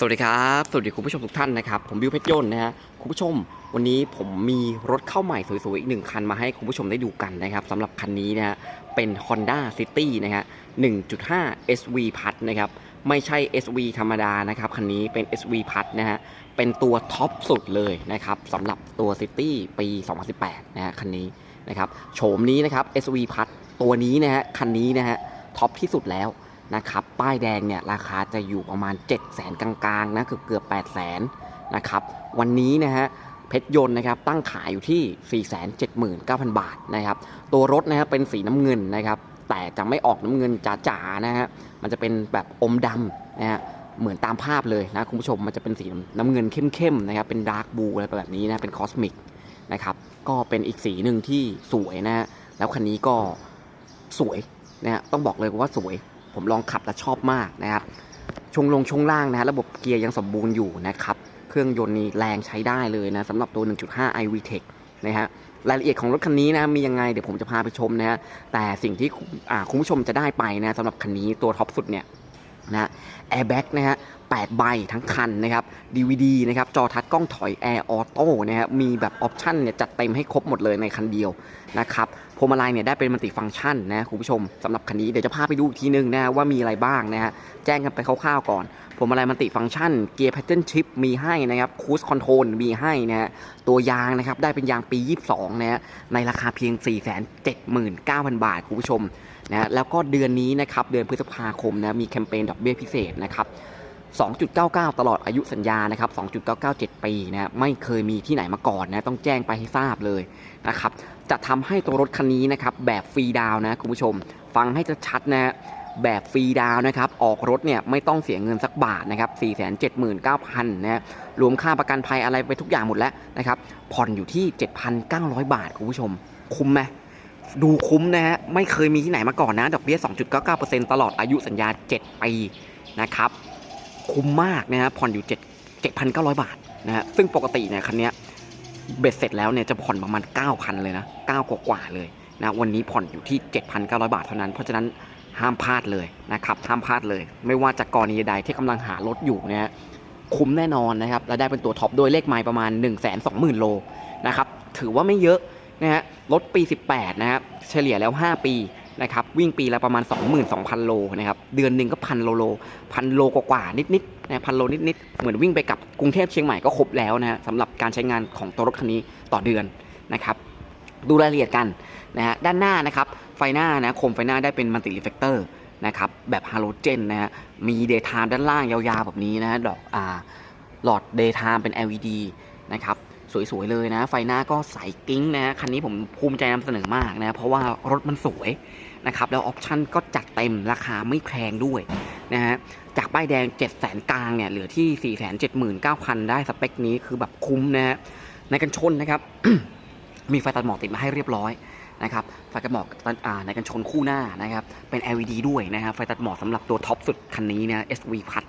สวัสดีครับ สวัสดีคุณผู้ชมทุกท่านนะครับ ผมบิวเพชรยนต์นะฮะคุณผู้ชม วันนี้ผมมีรถเข้าใหม่สวยๆ อีกหนึ่งคันมาให้คุณผู้ชมได้ดูกันนะครับสำหรับคันนี้นะฮะเป็น Honda City นะฮะ1.5 SV พัดนะครับไม่ใช่ SV ธรรมดานะครับคันนี้เป็น SV พัดนะฮะเป็นตัวท็อปสุดเลยนะครับสำหรับตัว City ปี 2018 นะฮะคันนี้นะครับโฉมนี้นะครับ SV พัดตัวนี้นะฮะคันนี้นะฮะท็อปที่สุดแล้ว นะครับ ป้ายแดงเนี่ยราคาจะอยู่ประมาณ 7 0 0แสนกลางๆนะเกือบเกือบ8 0 0แสนนะครับ วันนี้นะฮะเพชรยนต์นะครับตั้งขายอยู่ที่ 479,000 บาทนะครับ ตัวรถนะฮะเป็นสีน้ำเงินนะครับ แต่จะไม่ออกน้ำเงินจ๋าๆนะฮะมันจะเป็นแบบอมดำนะฮะเหมือนตามภาพเลยนะคุณผู้ชมมันจะเป็นสีน้ำเงินเข้มๆนะครับเป็นดาร์กบลูอะไรแบบนี้นะเป็นคอสมิกนะครับก็เป็นอีกสีหนึ่งที่สวยนะฮะแล้วคันนี้ก็สวยนะฮะต้องบอกเลยว่าสวย ผมลองขับแล้วชอบมากนะครับชงลงชงล่างนะระบบเกียร์ยังสมบูรณ์อยู่นะครับ เครื่องยนต์นี่แรงใช้ได้เลยนะสำหรับตัว 1.5 iVTEC นะฮะรายละเอียดของรถคันนี้นะมียังไงเดี๋ยวผมจะพาไปชมนะฮะแต่สิ่งที่คุณอ่าคุณผู้ชมจะได้ไปนะสำหรับคันนี้ตัวท็อปสุดเนี่ยนะแอร์แบ็กนะฮะ8ใบทั้งคันนะครับ DVD นะครับจอทัชกล้องถอยแอร์ออโต้นะฮะมีแบบออปชั่นเนี่ยจัดเต็มให้ครบหมดเลยในคันเดียวนะครับ พวงมาลัยเนี่ยได้เป็นมัลติฟังก์ชันนะคุณผู้ชมสำหรับคันนี้เดี๋ยวจะพาไปดูอีกทีนึงนะฮะว่ามีอะไรบ้างนะฮะแจ้งกันไปคร่าวๆก่อนพวงมาลัยมัลติฟังก์ชันเกียร์แพทเทิร์นชิพมีให้นะครับคูสคอนโทรลมีให้นะฮะตัวยางนะครับได้เป็นยางปี 22นะฮะในราคาเพียง 479,000 บาทคุณผู้ชมนะแล้วก็เดือนนี้นะครับเดือนพฤษภาคมนะมีแคมเปญดอกเบี้ยพิเศษนะครับ 2.99 ตลอดอายุสัญญานะครับ 2.997 ปีนะไม่เคยมีที่ไหนมาก่อนนะต้องแจ้งไปให้ทราบเลยนะครับจะทำให้ตัวรถคันนี้นะครับแบบฟรีดาวนะคุณผู้ชม ฟังให้ชัดนะแบบฟรีดาวน์นะครับออกรถเนี่ยไม่ต้องเสียเงินสักบาทนะครับ 479,000นะรวมค่าประกันภัยอะไรไปทุกอย่างหมดแล้วนะครับผ่อนอยู่ที่ 7,900 บาทคุณผู้ชม คุ้มไหมดูคุ้มนะฮะไม่เคยมีที่ไหนมาก่อนนะ ดอกเบี้ย 2.99%ตลอดอายุสัญญา 7 ปีนะครับ คุ้มมากนะฮะผ่อนอยู่7 7,900 บาทนะฮะซึ่งปกติเนี่ยคันนี้เบ็ดเสร็จแล้วเนี่ยจะผ่อนประมาณ 9,000 เลยนะ 9 กว่ากว่าๆเลยนะวันนี้ผ่อนอยู่ที่ 7,900 บาทเท่านั้น เพราะฉะนั้นห้ามพลาดเลยนะครับห้ามพลาดเลย ไม่ว่าจะกรณีใดที่กำลังหารถอยู่นะฮะคุ้มแน่นอนนะครับและได้เป็นตัวท็อปโดยเลขไมล์ประมาณ 1 2 0 0 0 0 โลนะครับถือว่าไม่เยอะนะฮะรถปี 18 นะครับเฉลี่ยแล้ว 5 ปี นะครับวิ่งปีละประมาณ 22,000 โลนะครับเดือนหนึ่งก็พันโลโลพันโลกว่าๆนิดๆนะพันโลนิดๆเหมือนวิ่งไปกับกรุงเทพเชียงใหม่ก็ครบแล้วนะฮะสำหรับการใช้งานของตัวรถคันนี้ต่อเดือนนะครับดูรายละเอียดกันนะฮะด้านหน้านะครับไฟหน้านะโคมไฟหน้าได้เป็นมัลติรีเฟกเตอร์นะครับแบบฮาโลเจนนะฮะมีเดย์ไทม์ด้านล่างยาวๆแบบนี้นะฮะดอกอ่าหลอด daytime เป็น LED นะครับสวย ๆ เลยนะ ไฟหน้าก็ใสกิ้งนะคันนี้ผมภูมิใจนำเสนอมากนะ เพราะว่ารถมันสวย นะครับ แล้วออปชั่นก็จัดเต็มราคาไม่แพงด้วยนะฮะจากป้ายแดง 7 0 0 0 0กลางเนี่ยเหลือที่ 479,000 ได้สเปคนี้คือแบบคุ้มนะฮะในกันชนนะครับ มีไฟตัดหมอกติดมาให้เรียบร้อยนะครับไฟตัดหมอกในกันชนคู่หน้านะครับ เป็น LED ด้วยนะครับไฟตัดหมอกสำหรับตัวท็อปสุดคันนี้นะ SV พัด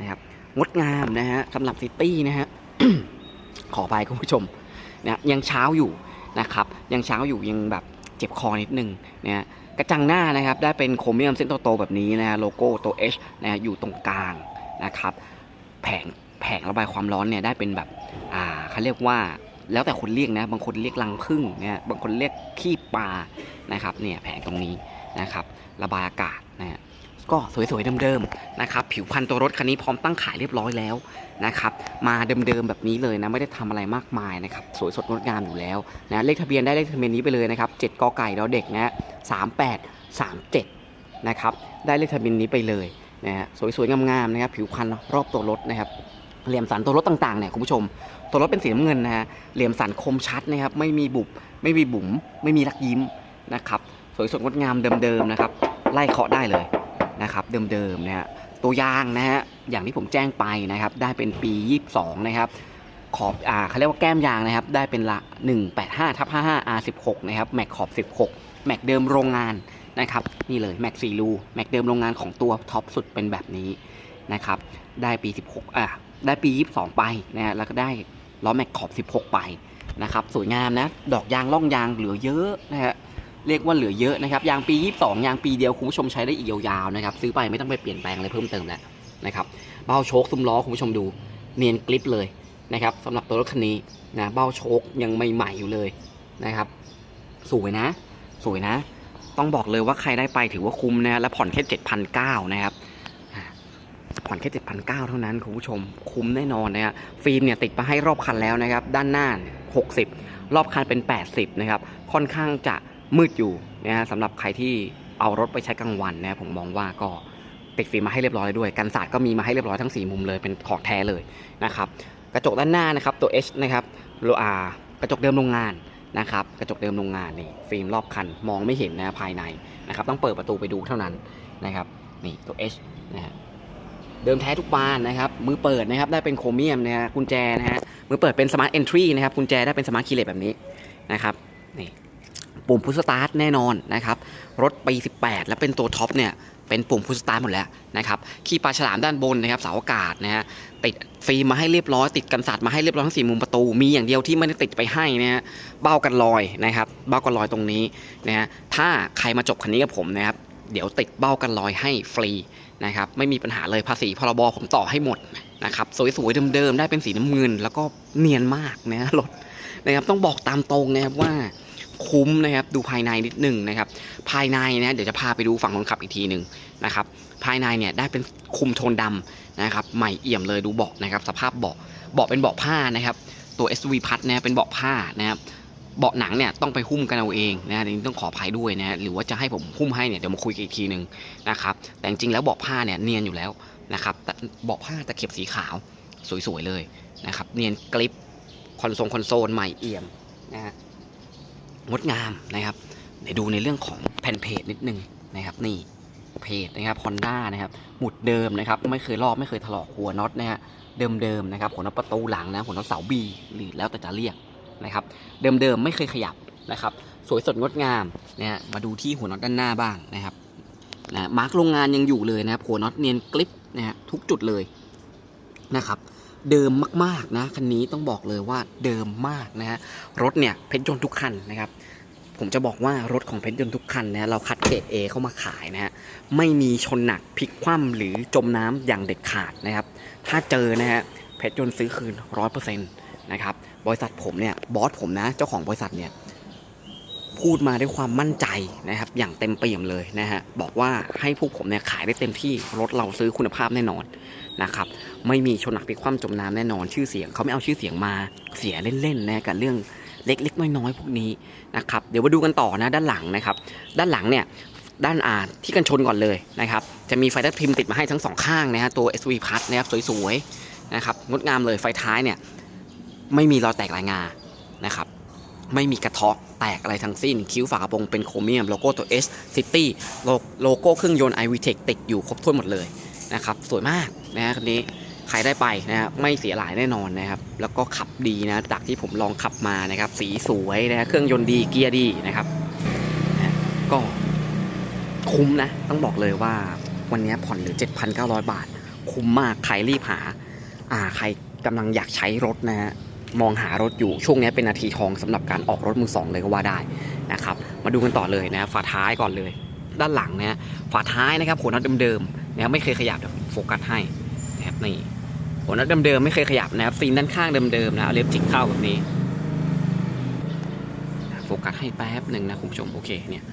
นะครับงดงามนะฮะสำหรับซิตี้นะฮะขอไปคุณผู้ชมนะยังเช้าอยู่นะครับ ยังเช้าอยู่ยังแบบ เจ็บคอนิดนึงนะฮะกระจังหน้านะครับได้เป็นโครเมียมเส้นโตๆแบบนี้นะฮะโลโก้ตัว H นะฮะอยู่ตรงกลางนะครับแผงแผงระบายความร้อนเนี่ยได้เป็นแบบอ่าเขาเรียกว่าแล้วแต่คนเรียกนะบางคนเรียกลังพึ่งเนี่ยบางคนเรียกขี้ปลานะครับเนี่ยแผงตรงนี้นะครับระบายอากาศนะฮะ ก็สวยๆเดิมๆนะครับผิวพันตัวรถคันนี้พร้อมตั้งขายเรียบร้อยแล้วนะครับมาเดิมๆแบบนี้เลยนะไม่ได้ทำอะไรมากมายนะครับสวยสดงดงามอยู่แล้วนะเลขทะเบียนได้เลขทะเบียนนี้ไปเลยนะครับ7กไก่แล้วเด็กนะ38 37นะครับได้เลขทะเบียนนี้ไปเลยนะฮะสวยๆงามๆนะครับผิวพันรอบตัวรถนะครับเหลี่ยมสันตัวรถต่างๆเนี่ยคุณผู้ชม ตัวรถเป็นสีน้ำเงินนะฮะเหลี่ยมสันคมชัดนะครับไม่มีบุบไม่มีบุ๋มไม่มีรักยิ้มนะครับสวยสดงดงามเดิมๆนะครับไล่เคาะได้เลย นะครับเดิมๆนะฮะตัวยางนะฮะอย่างที่ผมแจ้งไปนะครับได้เป็นปี 22 นะครับขอบอ่าเขาเรียกว่าแก้มยางนะครับได้เป็นละ 185ทับ55 R16 นะครับแม็กขอบ 16 แม็กเดิมโรงงานนะครับนี่เลยแม็ก4รูแม็กเดิมโรงงานของตัวท็อปสุดเป็นแบบนี้นะครับได้ปี 16อะได้ปี 22 ไปนะฮะแล้วก็ได้ล้อแม็กขอบ 16 ไปนะครับสวยงามนะดอกยางล่องยางเหลือเยอะนะฮะ เรียกว่าเหลือเยอะนะครับยางปี 22 ยางปีเดียวคุณผู้ชมใช้ได้อีกยาวๆนะครับซื้อไปไม่ต้องไปเปลี่ยนแปลงอะไรเพิ่มเติมแล้วนะครับเบ้าโชคซุ้มล้อคุณผู้ชมดูเนียนกริปเลยนะครับสำหรับตัวรถคันนี้นะเบ้าโชคยังใหม่ๆอยู่เลยนะครับ สวยนะ สวยนะ ต้องบอกเลยว่าใครได้ไปถือว่าคุ้มนะและผ่อนแค่7,900นะครับผ่อนแค่7,900เท่านั้นคุณผู้ชมคุ้มแน่นอนนะฮะฟิล์มเนี่ยติดมาให้รอบคันแล้วนะครับ ด้านหน้าเนี่ย60 รอบคันเป็น 80 นะครับ ค่อนข้างจะ มืดอยู่นะฮะสำหรับใครที่เอารถไปใช้กลางวันนะผมมองว่าก็ติดฟิล์มมาให้เรียบร้อยด้วย กันศาสตร์ก็มีมาให้เรียบร้อยทั้ง 4 มุมเลยเป็นของแท้เลยนะครับกระจกด้านหน้านะครับตัว H นะครับโลอากระจกเดิมโรงงานนะครับกระจกเดิมโรงงานนี่ฟิล์มรอบคันมองไม่เห็นนะภายในนะครับต้องเปิดประตูไปดูเท่านั้นนะครับนี่ตัว H นะฮะเดิมแท้ทุกบานนะครับมือเปิดนะครับได้เป็นโครเมียมนะฮะกุญแจนะฮะมือเปิดเป็นสมาร์ทเอนทรีนะครับกุญแจได้เป็นสมาร์ทคีย์เลสแบบนี้นะครับนี่ ปุ่มพุชสตาร์ทแน่นอนนะครับ รถปี 18 แล้วเป็นตัวท็อปเนี่ยเป็นปุ่มพุชสตาร์ทหมดแล้วนะครับขี้ปลาฉลามด้านบนนะครับเสาอากาศนะฮะติดฟิล์มมาให้เรียบร้อย ติดกันสาดมาให้เรียบร้อยทั้งสี่มุมประตู มีอย่างเดียวที่ไม่ได้ติดไปให้นะฮะเบ้ากันรอยนะครับเบ้ากันรอยตรงนี้นะฮะถ้าใครมาจบคันนี้กับผมนะครับเดี๋ยวติดเบ้ากันรอยให้ฟรีนะครับไม่มีปัญหาเลยภาษีพรบผมต่อให้หมดนะครับสวยๆเดิมๆได้เป็นสีน้ำเงิน แล้วก็เนียนมากนะรถนะครับต้องบอกตามตรงนะครับว่า คุ้มนะครับ ดูภายในนิดหนึ่งนะครับ ภายในนะเดี๋ยวจะพาไปดูฝั่งคนขับอีกทีหนึ่งนะครับ ภายในเนี่ยได้เป็นคุมโทนดำนะครับ ใหม่เอี่ยมเลยดูเบาะนะครับ สภาพเบาะเบาะเป็นเบาะผ้านะครับ ตัว SUV พัดนะเป็นเบาะผ้านะครับเบาะหนังเนี่ยต้องไปหุ้มกันเอาเองนะอันนี้ต้องขออภัยด้วยนะหรือว่าจะให้ผมหุ้มให้เนี่ยเดี๋ยวมาคุยกันอีกทีหนึ่งนะครับ แต่จริงแล้วเบาะผ้าเนี่ยเนียนอยู่แล้วนะครับเบาะผ้าตะเข็บสีขาวสวยๆเลยนะครับ เนียนกริปคอนโซลคอนโซลใหม่เอี่ยมนะฮะ งดงามนะครับเดี๋ยวดูในเรื่องของแผ่นเพจนิดนึงนะครับ นี่เพจนะครับ Honda นะครับหมุดเดิมนะครับ ไม่เคยลอกไม่เคยถลอกหัวน็อตนะฮะเดิมๆนะครับหัวน็อตประตูหลังนะหัวน็อตเสาบีหรือแล้วแต่จะเรียกนะครับ เดิมๆไม่เคยขยับนะครับ สวยสดงดงามนะฮะมาดูที่หัวน็อตด้านหน้าบ้างนะครับนะมาร์กโรงงานยังอยู่เลยนะครับหัวน็อตเนียนกริปนะฮะทุกจุดเลยนะครับ เดิมมากๆนะคันนี้ต้องบอกเลยว่าเดิมมากนะฮะรถเนี่ยเพชรยนต์ทุกคันนะครับผมจะบอกว่ารถของเพชรยนต์ทุกคันนะเราคัดเกรด A เข้ามาขายนะฮะไม่มีชนหนักพลิกคว่ำหรือจมน้ำอย่างเด็ดขาดนะครับ ถ้าเจอนะฮะเพชรยนต์ซื้อคืนร้อยเปอร์เซ็นต์นะครับบริษัทผมเนี่ยบอสผมนะเจ้าของบริษัทเนี่ยพูดมาด้วยความมั่นใจนะครับ อย่างเต็มเปี่ยมเลยนะฮะบอกว่าให้พวกผมเนี่ยขายได้เต็มที่รถเราซื้อคุณภาพแน่นอน นะครับไม่มีชนหนักพลิคว่ำจมน้ำแน่นอนชื่อเสียงเขาไม่เอาชื่อเสียงมาเสียเล่นๆนะกับเรื่องเล็กๆน้อยๆพวกนี้นะครับเดี๋ยวมาดูกันต่อนะด้านหลังนะครับ ด้านหลังเนี่ยด้านอ่าที่กันชนก่อนเลยนะครับจะมีไฟทัดพิมพ์ติดมาให้ทั้งสองข้างนะฮะตัว SV พัดนะครับสวยๆนะครับงดงามเลยไฟท้ายเนี่ยไม่มีรอยแตกลายงานะครับไม่มีกระเทาะแตกอะไรทั้งสิ้น คิ้วฝากระโปรงเป็นโครเมียม โลโก้ตัว S City โลโลโก้เครื่องยนต์ iVTEC ติดอยู่ครบถ้วนหมดเลย นะครับ สวยมากนะฮะคันนี้ใครได้ไปนะฮะไม่เสียหลายแน่นอนนะครับ แล้วก็ขับดีนะจากที่ผมลองขับมานะครับ สีสวยนะเครื่องยนต์ดีเกียร์ดีนะครับนะก็คุ้มนะ ต้องบอกเลยว่าวันนี้ผ่อนเหลือ 7,900 บาท คุ้มมากใครรีบหา อ่า ใครกำลังอยากใช้รถนะฮะมองหารถอยู่ช่วงนี้เป็นนาทีทองสำหรับการออกรถมือสองเลยก็ว่าได้นะครับ มาดูกันต่อเลยนะฝาท้ายก่อนเลย ด้านหลังนะฝาท้ายนะครับหัวน็อตเดิมๆ นะครับไม่เคยขยับเดี๋ยวโฟกัสให้นะครับนี่หัวน็อตเดิมๆไม่เคยขยับนะครับซีนด้านข้างเดิมๆนะเอาเล็บจิกเข้าแบบนี้โฟกัสให้แป๊บหนึ่งนะคุณผู้ชมโอเคเนี่ย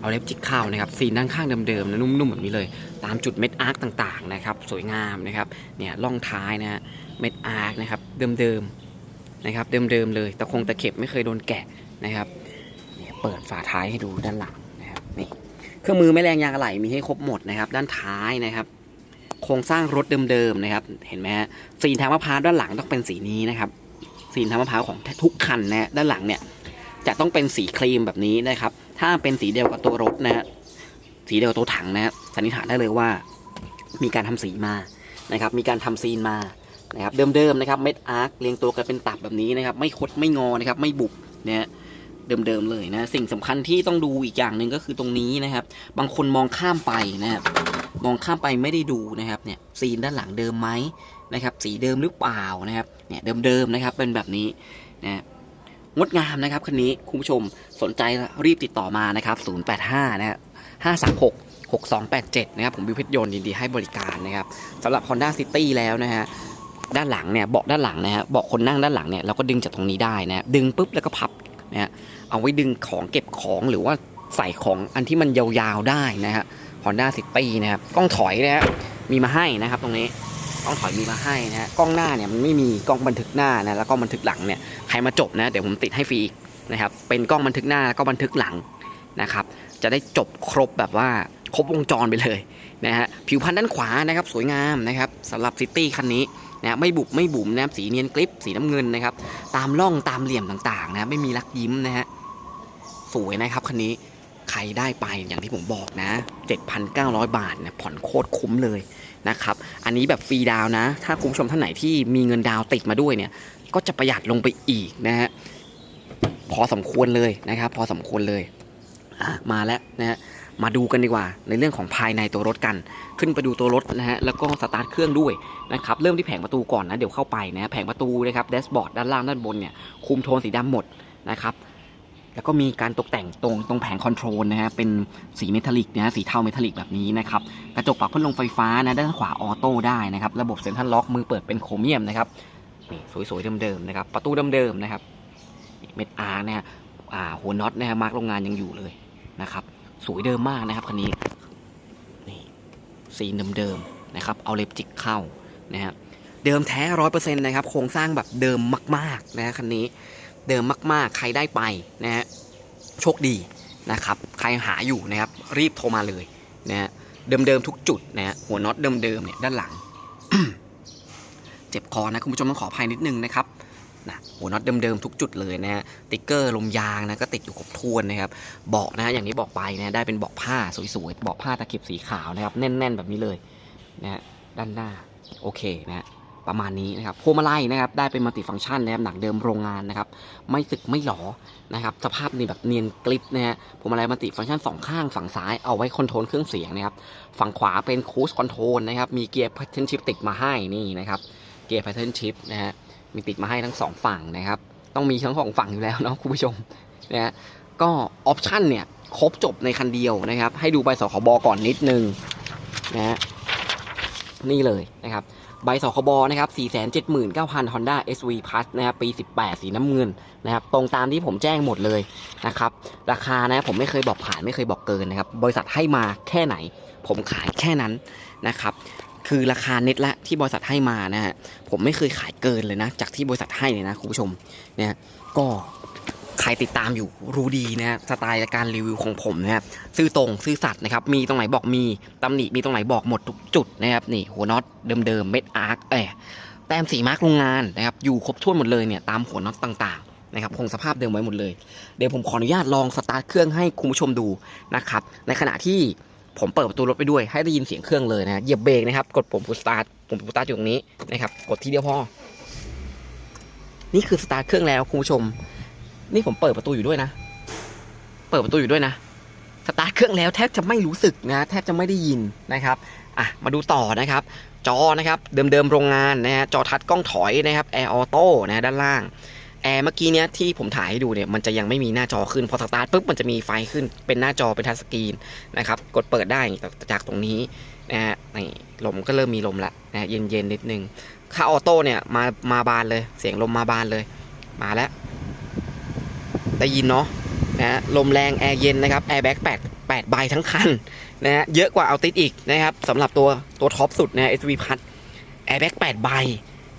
เอาเล็บจิกเข้านะครับซีนด้านข้างเดิมๆนะนุ่มๆแบบนี้เลย ตามจุดเม็ดอาร์คต่างๆนะครับสวยงามนะครับเนี่ยล่องท้ายนะฮะเม็ดอาร์คนะครับเดิมๆนะครับเดิมๆเลยตะคงตะเข็บไม่เคยโดนแกะนะครับเนี่ยเปิดฝาท้ายให้ดูด้านหลังนะครับนี่ เครื่องมือไม่แรงยางอะไหล่มีให้ครบหมดนะครับ ด้านท้ายนะครับ โครงสร้างรถเดิมๆนะครับ เห็นไหมฮะซีทางมะพร้าวด้านหลังต้องเป็นสีนี้นะครับซีทางมะพร้าวของทุกคันนะฮะด้านหลังเนี่ย จะต้องเป็นสีครีมแบบนี้นะครับ ถ้าเป็นสีเดียวกับตัวรถนะฮะสีเดียวกับตัวถังนะฮะสันนิษฐานได้เลยว่า มีการทำสีมานะครับ มีการทำซีนมานะครับ เดิมๆนะครับ เม็ดอาร์คเรียงตัวกันเป็นตับแบบนี้นะครับ ไม่คดไม่งอนะครับ ไม่บุบนะฮะ เดิมๆเลยนะ สิ่งสำคัญที่ต้องดูอีกอย่างหนึ่งก็คือตรงนี้นะครับ บางคนมองข้ามไปนะครับ มองข้ามไปไม่ได้ดูนะครับ เนี่ยซีนด้านหลังเดิมไหมนะครับ สีเดิมหรือเปล่านะครับ เนี่ยเดิมๆนะครับ เป็นแบบนี้นะงดงามนะครับคันนี้คุณผู้ชมสนใจรีบติดต่อมานะครับ 085 นะฮะ536 6287 นะครับ ผมบิวเพชรยนต์ยินดีให้บริการนะครับสำหรับ Honda City แล้วนะฮะด้านหลังเนี่ยเบาะด้านหลังนะฮะเบาะคนนั่งด้านหลังเนี่ยเราก็ดึงจากตรงนี้ได้นะดึงปุ๊บแล้วก็พับ นะฮะเอาไว้ดึงของเก็บของหรือว่าใส่ของอันที่มันยาวๆได้นะฮะ Honda City นะครับกล้องถอยนะฮะมีมาให้นะครับตรงนี้กล้องถอยมีมาให้นะฮะกล้องหน้าเนี่ยมันไม่มีกล้องบันทึกหน้านะแล้วก็บันทึกหลังเนี่ยใครมาจบนะเดี๋ยวผมติดให้ฟรีอีกนะครับเป็นกล้องบันทึกหน้าแล้วก็บันทึกหลังนะครับจะได้จบครบแบบว่าครบวงจรไปเลยนะฮะผิวพันธุ์ด้านขวานะครับสวยงามนะครับสำหรับซิตี้คันนี้ นะไม่บุบไม่บุ๋มนะครับสีเนียนกริปสีน้ำเงินนะครับ ตามร่องตามเหลี่ยมต่างๆนะไม่มีรักยิ้มนะฮะสวยนะครับคันนี้ใครได้ไปอย่างที่ผมบอกนะ 7,900 บาทนะผ่อนโคตรคุ้มเลยนะครับ อันนี้แบบฟรีดาวนะ ถ้าคุณผู้ชมท่านไหนที่มีเงินดาวติดมาด้วยเนี่ย ก็จะประหยัดลงไปอีกนะฮะ พอสมควรเลยนะครับ พอสมควรเลย มาแล้วนะฮะ มาดูกันดีกว่า ในเรื่องของภายในตัวรถกัน ขึ้นไปดูตัวรถนะฮะแล้วก็สตาร์ทเครื่องด้วยนะครับเริ่มที่แผงประตูก่อนนะเดี๋ยวเข้าไปนะแผงประตูนะครับแดชบอร์ดด้านล่างด้านบนเนี่ยคุมโทนสีดำหมดนะครับแล้วก็มีการตกแต่งตรงตรงแผงคอนโทรลนะฮะเป็นสีเมทัลลิกนะฮะสีเทาเมทัลลิกแบบนี้นะครับกระจกปรับพัดลมไฟฟ้านะด้านขวาออโต้ได้นะครับระบบเซ็นทรัลล็อกมือเปิดเป็นโครเมียมนะครับนี่สวยๆเดิมๆนะครับประตูเดิมๆนะครับเม็ดอาร์นะฮะอ่าหัวน็อตนะฮะมาร์กโรงงานยังอยู่เลยนะครับ สวยเดิมมากนะครับคันนี้นี่สีเดิมๆนะครับ เอาเล็บจิกเข้านะฮะเดิมแท้ร้อยเปอร์เซ็นต์นะครับ โครงสร้างแบบเดิมมาก ๆนะฮะคันนี้ เดิมมากๆ ใครได้ไปนะฮะโชคดีนะครับ ใครหาอยู่นะครับ รีบโทรมาเลยนะฮะเดิมๆทุกจุดนะฮะหัวน็อตเดิมๆเนี่ยด้านหลัง เจ็บคอนะคุณผู้ชมต้องขออภัยนิดนึงนะครับ นะหัวน็อตเดิมๆทุกจุดเลยนะฮะติ๊กเกอร์ลมยางนะก็ติดอยู่ครบถ้วนนะครับเบาะนะอย่างที่บอกไปนะได้เป็นเบาะผ้าสวยๆเบาะผ้าตะเข็บสีขาวนะครับแน่น ๆ แบบนี้เลยนะฮะด้านหน้าโอเคนะฮะประมาณนี้นะครับพวงมาลัยนะครับได้เป็นมัลติฟังก์ชันนะครับหนังเดิมโรงงานนะครับไม่สึกไม่หลอนะครับสภาพนี่แบบเนียนกริปนะฮะพวงมาลัยมัลติฟังก์ชันสองข้างฝั่งซ้ายเอาไว้คอนโทรลเครื่องเสียงนะครับฝั่งขวาเป็นคูสคอนโทรลนะครับมีเกียร์พัทเทนชิพติดมาให้นี่นะครับเกียร์ pattern shift นะฮะ มีติดมาให้ทั้งสองฝั่งนะครับ ต้องมีทั้งสองฝั่งอยู่แล้วเนาะคุณผู้ชมนะฮะก็ออปชันเนี่ยครบจบในคันเดียวนะครับ ให้ดูใบสคบก่อนนิดนึงนะฮะนี่เลยนะครับ ใบสคบนะครับ 479,000 Honda SV Plus นะครับปี 18 สีน้ำเงินนะครับ ตรงตามที่ผมแจ้งหมดเลยนะครับ ราคานะผมไม่เคยบอกผ่านไม่เคยบอกเกินนะครับ บริษัทให้มาแค่ไหน ผมขายแค่นั้นนะครับ คือราคาเน็ตละที่บริษัทให้มานะฮะผมไม่เคยขายเกินเลยนะ จากที่บริษัทให้เลยนะคุณผู้ชมเนะฮะก็ใครติดตามอยู่รู้ดีนะฮะสไตล์การรีวิวของผมนะครับซื่อตรงซื่อสัตย์นะครับมีตรงไหนบอกมีตำหนิมีตรงไหนบอกหมดทุกจุดนะครับนี่หัวน็อตเดิมๆเม็ดอาร์คเออแต้มสีมาร์กโรงงานนะครับอยู่ครบถ้วนหมดเลยเนี่ยตามหัวน็อตต่างๆนะครับคงสภาพเดิมไว้หมดเลย เดี๋ยวผมขออนุญาตลองสตาร์ทเครื่องให้คุณผู้ชมดูนะครับในขณะที่ ผมเปิดประตูรถไปด้วย ให้ได้ยินเสียงเครื่องเลยนะเหยียบเบรกนะครับ กดปุ่มสตาร์ทปุ่มสตาร์ทอยู่ตรงนี้นะครับ กดทีเดียวพอ นี่คือสตาร์ทเครื่องแล้วคุณผู้ชม นี่ผมเปิดประตูอยู่ด้วยนะ เปิดประตูอยู่ด้วยนะ สตาร์ทเครื่องแล้วแทบจะไม่รู้สึกนะ แทบจะไม่ได้ยินนะครับ อะ มาดูต่อนะครับ จอนะครับ เดิมๆโรงงานนะฮะ จอทัชกล้องถอยนะครับ แอร์ออโต้นะด้านล่าง แอร์เมื่อกี้เนี้ยที่ผมถ่ายให้ดูเนี่ยมันจะยังไม่มีหน้าจอขึ้น พอสตาร์ทปุ๊บมันจะมีไฟขึ้นเป็นหน้าจอเป็นทัชสกรีนนะครับกดเปิดได้จากตรงนี้นะฮะนี่ลมก็เริ่มมีลมละนะฮะเย็นๆนิดนึงค่าออโต้เนี่ยมามาบานเลย เสียงลมมาบานเลย มาแล้วได้ยินเนาะนะฮะลมแรงแอร์เย็นนะครับแอร์แบ็กแปดแปดใบทั้งคันนะฮะเยอะกว่าเอาติดอีกนะครับสำหรับตัวตัวท็อปสุดนะ SV พัดแอร์แบ็กแปดใบ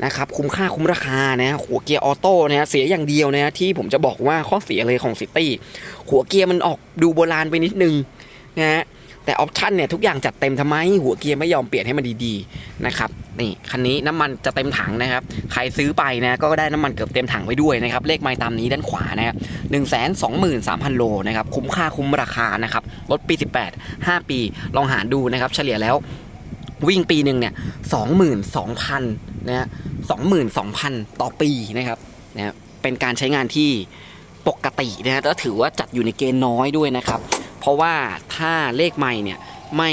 นะครับคุ้มค่าคุ้มราคานะหัวเกียร์ออโต้นะเสียอย่างเดียวนะที่ผมจะบอกว่าข้อเสียเลยของซิตี้หัวเกียร์มันออกดูโบราณไปนิดนึงนะฮะแต่ออปชั่นเนี่ยทุกอย่างจัดเต็มทำไม หัวเกียร์ไม่ยอมเปลี่ยนให้มันดีๆนะครับนี่คันนี้น้ำมันจะเต็มถังนะครับใครซื้อไปนะก็ได้น้ำมันเกือบเต็มถังไว้ด้วยนะครับเลขไม้ตามนี้ด้านขวานะครับหนึ่งแสนสองหมื่นสามพันโลนะครับคุ้มค่าคุ้มราคานะครับรถปี 18 5 ปีลองหาดูนะครับเฉลี่ยแล้ว วิ่งปีหนึ่งเนี่ยสองหมื่นสองพันนะฮะสองหมื่นสองพันต่อปีนะครับนะฮะเป็นการใช้งานที่ปกตินะฮะแล้วถือว่าจัดอยู่ในเกณฑ์น้อยด้วยนะครับ เพราะว่าถ้าเลขใหม่เนี่ยไม่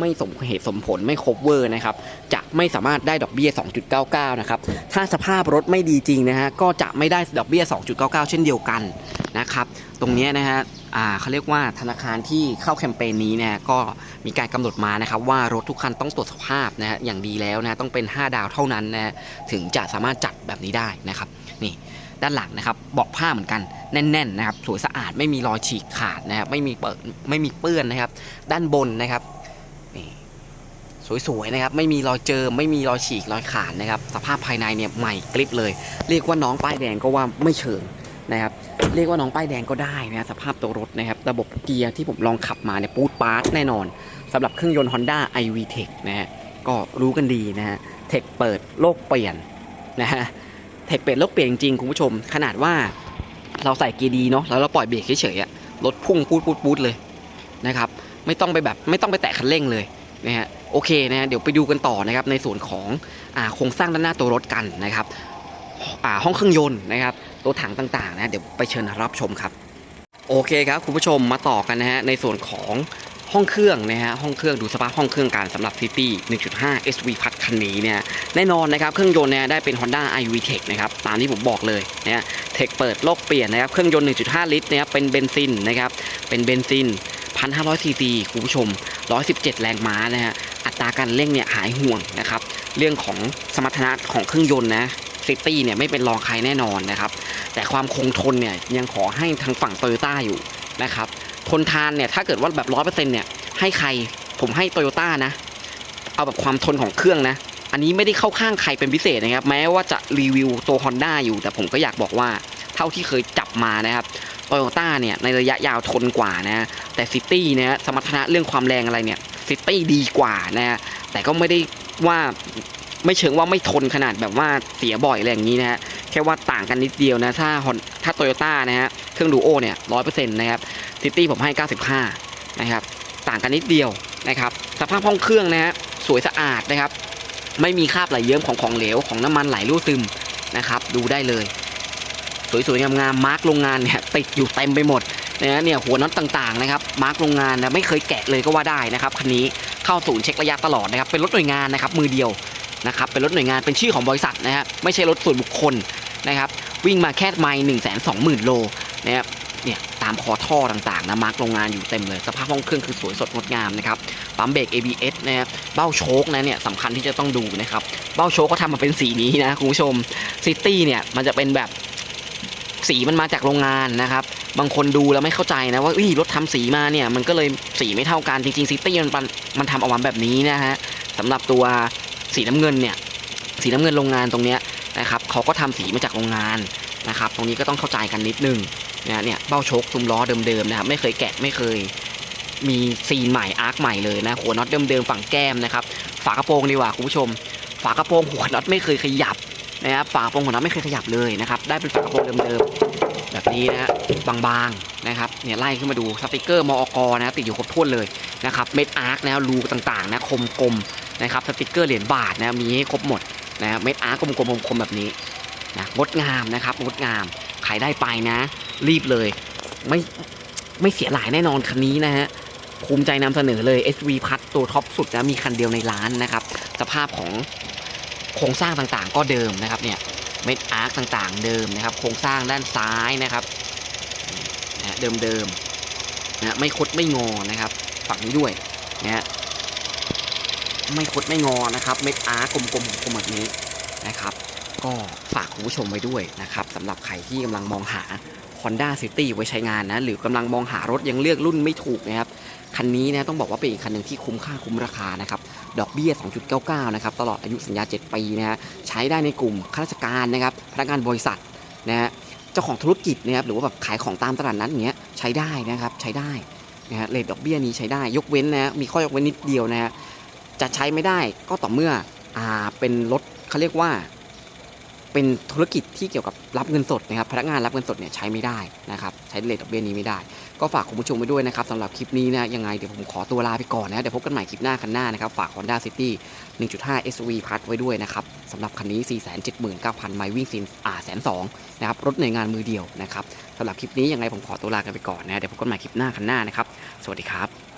ไม่สมเหตุสมผลไม่ครบเวอร์นะครับ จะไม่สามารถได้ดอกเบี้ย 2.99 นะครับ ถ้าสภาพรถไม่ดีจริงนะฮะก็จะไม่ได้ดอกเบี้ย 2.99 เช่นเดียวกันนะครับ ตรงนี้นะฮะ เขาเรียกว่าธนาคารที่เข้าแคมเปญนี้เนี่ยก็มีการกำหนดมานะครับว่ารถทุกคันต้องตรวจสภาพนะฮะอย่างดีแล้วนะต้องเป็น 5 ดาวเท่านั้นนะถึงจะสามารถจัดแบบนี้ได้นะครับนี่ด้านหลังนะครับเบาะผ้าเหมือนกันแน่นๆนะครับสวยสะอาดไม่มีรอยฉีกขาดนะครับไม่มีเปิดไม่มีเปื้อนนะครับ ด้านบนนะครับนี่สวยๆนะครับไม่มีรอยเจิมไม่มีรอยฉีกรอยขาดนะครับสภาพภายในเนี่ยใหม่กริบเลย เรียกว่าน้องป้ายแดงก็ว่าไม่เชิง นะครับเรียกว่าน้องป้ายแดงก็ได้นะสภาพตัวรถนะครับระบบเกียร์ที่ผมลองขับมาเนี่ยปูดปาร์ตแน่นอนสำหรับเครื่องยนต์ Honda iVTEC นะฮะก็รู้กันดีนะฮะเทคเปิดโลกเปลี่ยนนะฮะเทคเปิดโลกเปลี่ยนจริงๆคุณผู้ชม ขนาดว่าเราใส่เกียร์ดีเนาะแล้วเราปล่อยเบรกเฉยๆอะรถพุ่งปูดปูดปูดเลยนะครับไม่ต้องไปแบบไม่ต้องไปแตะคันเร่งเลยนะฮะโอเคนะฮะเดี๋ยวไปดูกันต่อนะครับในส่วนของอโครงสร้างด้านหน้าตัวรถกันนะครับ ห้องเครื่องยนต์นะครับตัวถังต่างๆนะเดี๋ยวไปเชิญรับชมครับ โอเคครับคุณผู้ชมมาต่อกันนะฮะในส่วนของห้องเครื่องนะฮะห้องเครื่องดูสภาพห้องเครื่องการสำหรับ City 1.5 SV พัดคันนี้เนี่ยแน่นอนนะครับเครื่องยนต์เนี่ยได้เป็น Honda iV Tech นะครับตามที่ผมบอกเลยนะฮะเทคเปิดโลกเปลี่ยนนะครับเครื่องยนต์ 1.5 ลิตรนะครับเป็นเบนซินนะครับเป็นเบนซิน1,500ซีซีคุณผู้ชม 117 แรงม้านะฮะอัตราการเร่งเนี่ยหายห่วงนะครับเรื่องของสมรรถนะของเครื่องยนต์นะ ซิตี้เนี่ยไม่เป็นรองใครแน่นอนนะครับ แต่ความคงทนเนี่ยยังขอให้ทางฝั่งโตโยต้าอยู่นะครับทนทานเนี่ยถ้าเกิดว่าแบบร้อยเปอร์เซ็นต์เนี่ยให้ใครผมให้โตโยต้านะ เอาแบบความทนของเครื่องนะอันนี้ไม่ได้เข้าข้างใครเป็นพิเศษนะครับ แม้ว่าจะรีวิวตัว Honda อยู่ แต่ผมก็อยากบอกว่าเท่าที่เคยจับมานะครับโตโยต้าเนี่ยในระยะยาวทนกว่านะแต่ซิตี้เนี่ยสมรรถนะเรื่องความแรงอะไรเนี่ยซิตี้ดีกว่านะแต่ก็ไม่ได้ว่า ไม่เชิงว่าไม่ทนขนาดแบบว่าเสียบ่อยอะไรอย่างนี้นะฮะแค่ว่าต่างกันนิดเดียวนะ ถ้าถ้าโตโยต้านะฮะเครื่องดูโอเนี่ยร้อยเปอร์เซ็นต์นะครับซิตี้ผมให้ 95 นะครับ ต่างกันนิดเดียวนะครับสภาพห้องเครื่องนะฮะสวยสะอาดนะครับ ไม่มีคราบไหลเยิ้มของของเหลวของน้ำมันไหลรั่วซึมนะครับ ดูได้เลย สวยๆงามๆมาร์กโรงงานเนี่ยติดอยู่เต็มไปหมดนะเนี่ยหัวน็อตต่างๆนะครับมาร์กโรงงานนะไม่เคยแกะเลยก็ว่าได้นะครับคันนี้เข้าศูนย์เช็คระยะตลอดนะครับเป็นรถหน่วยงานนะครับมือเดียว นะครับเป็นรถหน่วยงานเป็นชื่อของบริษัทนะฮะไม่ใช่รถส่วนบุคคลนะครับวิ่งมาแค่ไมล์หนึ่งแสนสองหมื่นโลนะครับเนี่ยตามคอท่อต่างๆนะมาร์กโรงงานอยู่เต็มเลย สภาพห้องเครื่องคือสวยสดงดงามนะครับปั๊มเบรก ABS นะครับเบ้าโชคนะเนี่ยสำคัญที่จะต้องดูนะครับเบ้าโชคก็ทำมาเป็นสีนี้นะคุณผู้ชมซิตี้เนี่ยมันจะเป็นแบบสีมันมาจากโรงงานนะครับบางคนดูแล้วไม่เข้าใจนะว่าอุ้ยรถทำสีมาเนี่ยมันก็เลยสีไม่เท่ากันจริงๆซิตี้มันมันมันทำออกมาแบบนี้นะฮะสำหรับตัว สีน้ำเงินเนี่ยสีน้ำเงินโรงงานตรงเนี้ยนะครับเขาก็ทำสีมาจากโรงงานนะครับ ตรงนี้ก็ต้องเข้าใจกันนิดนึงนะเนี่ยเบ้าชคซุ้มล้อเดิมๆนะครับไม่เคยแกะไม่เคยมีซีนใหม่อาร์คใหม่เลยนะหัวน็อตเดิมๆฝั่งแก้มนะครับฝากระโปรงดีกว่าคุณผู้ชม ฝากระโปรงหัวน็อตไม่เคยขยับนะครับฝากระโปรงหัวน็อตไม่เคยขยับเลยนะครับได้เป็นฝากระโปรงเดิมๆแบบนี้นะฮะบางๆนะครับเนี่ยไล่ขึ้นมาดูสติกเกอร์มอกนะติดอยู่ครบถ้วนเลยนะครับเม็ดอาร์คนะรูต่างๆนะคมกลม นะครับสติกเกอร์เหรียญบาทนะมีให้ครบหมดนะเม็ดอาร์กลมๆคมๆแบบนี้นะงดงามนะครับงดงามใครได้ไปนะ รีบเลยไม่ไม่เสียหลายแน่นอนคันนี้นะฮะภูมิใจนำเสนอเลย SV พัดตัวท็อปสุดนะมีคันเดียวในร้านนะครับสภาพของโครงสร้างต่างๆ ก็เดิมนะครับเนี่ยเม็ดอาร์กต่างๆ เดิมนะครับ โครงสร้างด้านซ้ายนะครับนะเดิมๆนะไม่คดไม่งอนะครับ ฝั่งนี้ด้วยนะฮะ ไม่คดไม่งอนะครับ เม็ดอาร์กลมๆของคมแบบนี้นะครับ ก็ฝากคุณผู้ชมไว้ด้วยนะครับสำหรับใครที่กำลังมองหา Honda City ไว้ใช้งานนะ หรือกำลังมองหารถยังเลือกรุ่นไม่ถูกนะครับ คันนี้นะต้องบอกว่าเป็นอีกคันหนึ่งที่คุ้มค่าคุ้มราคานะครับ ดอกเบี้ย 2.99 นะครับ ตลอดอายุสัญญา 7 ปีนะฮะใช้ได้ในกลุ่มข้าราชการนะครับ พนักงานบริษัทนะฮะเจ้าของธุรกิจนะครับ หรือว่าแบบขายของตามตลาดนั้นเงี้ยใช้ได้นะครับ ใช้ได้นะฮะเลทดอกเบี้ยนี้ใช้ได้ ยกเว้นนะฮะมีข้อยกเว้นนิดเดียวนะฮะ จะใช้ไม่ได้ก็ต่อเมื่ออ่าเป็นรถเขาเรียกว่า เป็นธุรกิจที่เกี่ยวกับรับเงินสดนะครับพนักงานรับเงินสดเนี่ยใช้ไม่ได้นะครับใช้เลทดอกเบี้ยนี้ไม่ได้ ก็ฝากคุณผู้ชมไว้ด้วยนะครับสำหรับคลิปนี้นะยังไงเดี๋ยวผมขอตัวลาไปก่อนนะเดี๋ยวพบกันใหม่คลิปหน้าคันหน้านะครับฝาก Honda City 1.5 SUV พัดไว้ด้วยนะครับสำหรับคันนี้ 479,000ไมล์วิ่งซินอ่าแสนสองนะครับรถหน่วยงานมือเดียวนะครับสำหรับคลิปนี้ยังไงผมขอตัวลากันไปก่อนนะเดี๋ยวพบกันใหม่คลิปหน้าคันหน้านะครับสวัสดีครับ